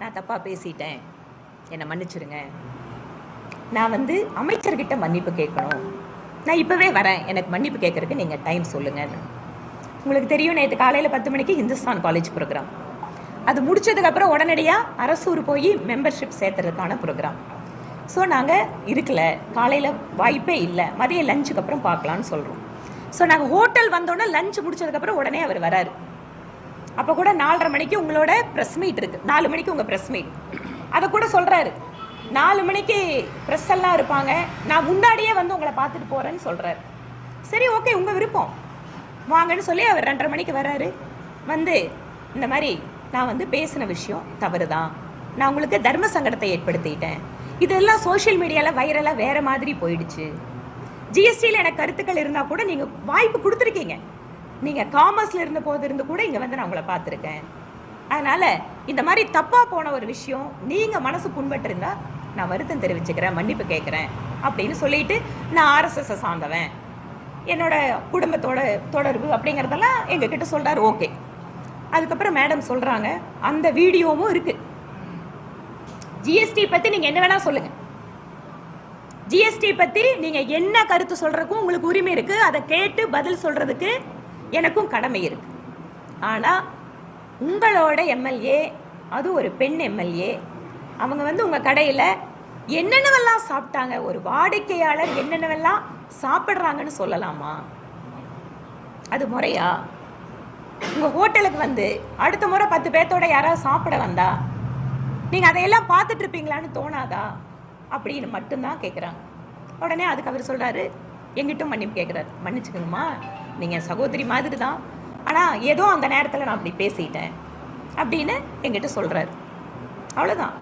நான் தப்பாக பேசிட்டேன். என்னை மன்னிச்சிடுங்க நான் வந்து அமைச்சர்கிட்ட மன்னிப்பு கேட்கணும். நான் இப்போவே வரேன். எனக்கு மன்னிப்பு கேட்கறதுக்கு நீங்கள் டைம் சொல்லுங்கள் உங்களுக்கு தெரியும் நேற்று காலையில் பத்து மணிக்கு ஹிந்துஸ்தான் காலேஜ் ப்ரோக்ராம் அது முடிச்சதுக்கப்புறம் உடனடியாக அரசூர் போய் மெம்பர்ஷிப் சேர்த்துறதுக்கான ப்ரோக்ராம் ஸோ நாங்கள் இருக்கல. காலையில் வாய்ப்பே இல்லை. மதியம் லஞ்சுக்கு அப்புறம் பார்க்கலான்னு சொல்கிறோம் ஸோ நாங்கள் ஹோட்டல் வந்தோடனே லஞ்ச் முடிச்சதுக்கப்புறம் உடனே அவர் வராரு. அப்போ கூட நாலரை மணிக்கு உங்களோட ப்ரெஸ் மீட் இருக்கு. நாலு மணிக்கு உங்கள் ப்ரெஸ் மீட் அதை கூட சொல்கிறாரு நாலு மணிக்கு ப்ரெஸ் எல்லாம் இருப்பாங்க. நான் முன்னாடியே வந்து உங்களை பார்த்துட்டு போகிறேன்னு சொல்கிறாரு சரி ஓகே உங்கள் விருப்பம். வாங்கன்னு சொல்லி அவர் ரெண்டரை மணிக்கு வர்றாரு. வந்து இந்த மாதிரி நான் வந்து பேசின விஷயம் தவறு தான் நான் உங்களுக்கு தர்ம சங்கடத்தை ஏற்படுத்திட்டேன். இதெல்லாம் சோஷியல் மீடியாவில் வைரலாக வேறு மாதிரி போயிடுச்சு. ஜிஎஸ்டியில் எனக்கு கருத்துக்கள் இருந்தால் கூட நீங்கள் வாய்ப்பு கொடுத்துருக்கீங்க. நீங்கள் காமர்ஸில் இருந்த போது இருந்து கூட இங்கே வந்து நான் உங்களை பார்த்துருக்கேன். அதனால் இந்த மாதிரி தப்பாக போன ஒரு விஷயம் நீங்கள் மனசு புண்பட்டுருந்தா நான் வருத்தம் தெரிவிச்சுக்கிறேன் மன்னிப்பு கேட்குறேன் அப்படின்னு சொல்லிட்டு நான் ஆர்எஸ்எஸ்ஸை சார்ந்தவன். என்னோட குடும்பத்தோட தொடர்பு அப்படிங்கிறதெல்லாம் எங்ககிட்ட சொல்கிறார் ஓகே. அதுக்கப்புறம் மேடம் சொல்கிறாங்க அந்த வீடியோவும் இருக்குது ஜிஎஸ்டி பற்றி நீங்கள் என்ன வேணால் சொல்லுங்கள் ஜிஎஸ்டி பற்றி நீங்கள் என்ன கருத்து சொல்கிறதுக்கும் உங்களுக்கு உரிமை இருக்குது அதை கேட்டு பதில் சொல்கிறதுக்கு எனக்கும் கடமை இருக்குது ஆனால் உங்களோட எம்எல்ஏ அது ஒரு பெண் எம்எல்ஏ அவங்க வந்து உங்கள் கடையில் என்னென்னவெல்லாம் சாப்பிட்டாங்க ஒரு வாடிக்கையாளர் என்னென்னவெல்லாம் சாப்பிட்றாங்கன்னு சொல்லலாமா? அது முறையா? உங்கள் ஹோட்டலுக்கு வந்து அடுத்த முறை பத்து பேர்த்தோட யாராவது சாப்பிட வந்தா நீங்கள் அதையெல்லாம் பார்த்துட்டு இருப்பீங்களான்னு தோணாதா? அப்படின்னு மட்டும்தான் கேட்குறாங்க உடனே அதுக்கு அவர் சொல்கிறாரு எங்கிட்டும் மன்னிப்பு கேட்குறாரு மன்னிச்சுக்கணுமா? நீங்கள் சகோதரி மாதிரி தான் ஆனால் ஏதோ அந்த நேரத்தில் நான் அப்படி பேசிட்டேன். அப்படின்னு எங்கிட்ட சொல்கிறாரு அவ்வளோதான்